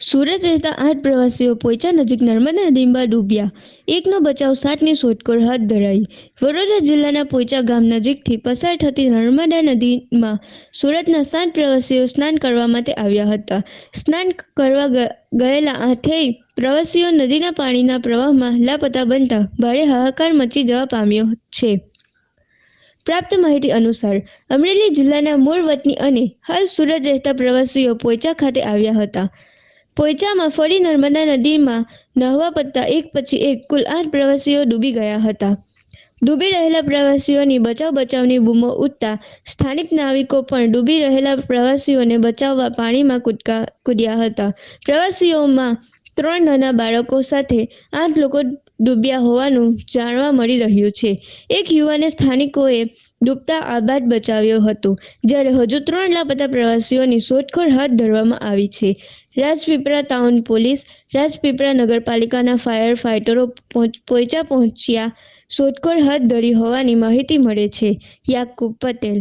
સુરત રહેતા આઠ પ્રવાસીઓ પોઈચા નજીક નર્મદા નદીમાં ડૂબ્યા. એકનો બચાવ સાતની શોધખોળ હાથ ધરાઈ. વડોદરા જિલ્લાના પોઈચા ગામ નજીકથી પસાર થતી નર્મદા નદીમાં સુરતના સાત પ્રવાસીઓ સ્નાન કરવા માટે આવ્યા હતા. સ્નાન કરવા ગયેલા આઠેય પ્રવાસીઓ નદીના પાણીના પ્રવાહમાં લાપતા બનતા ભારે હાહાકાર મચી જવા પામ્યો છે. પ્રાપ્ત માહિતી અનુસાર, અમરેલી જિલ્લાના મૂળ વતની અને હાલ સુરત રહેતા પ્રવાસીઓ પોઈચા ખાતે આવ્યા હતા. પોઈચામાં ફરી નર્મદા નદીમાં નહવા પડતા એક પછી એક કુલ આઠ પ્રવાસીઓ ડૂબી ગયા હતા. ડૂબી રહેલા પ્રવાસીઓની બચાવ બચાવની બૂમો ઉઠતા સ્થાનિક નાવિકો પણ ડૂબી રહેલા પ્રવાસીઓને બચાવવા પાણીમાં કૂદકા કૂદ્યા હતા. પ્રવાસીઓમાં ત્રણ નાના બાળકો સાથે આઠ લોકો ડૂબ્યા હોવાનું જાણવા મળી રહ્યું છે. એક યુવાને સ્થાનિકોએ ડૂબતા આબાદ બચાવ્યો હતો, જ્યારે હજુ ત્રણ લાપતા પ્રવાસીઓની શોધખોળ હાથ ધરવામાં આવી છે. રાજપીપળા ટાઉન પોલીસ, રાજપીપળા નગરપાલિકાના ફાયર ફાઇટરો પોઈચા પહોંચ્યા શોધખોળ હાથ ધરી હોવાની માહિતી મળે છે. યાકુબ પટેલ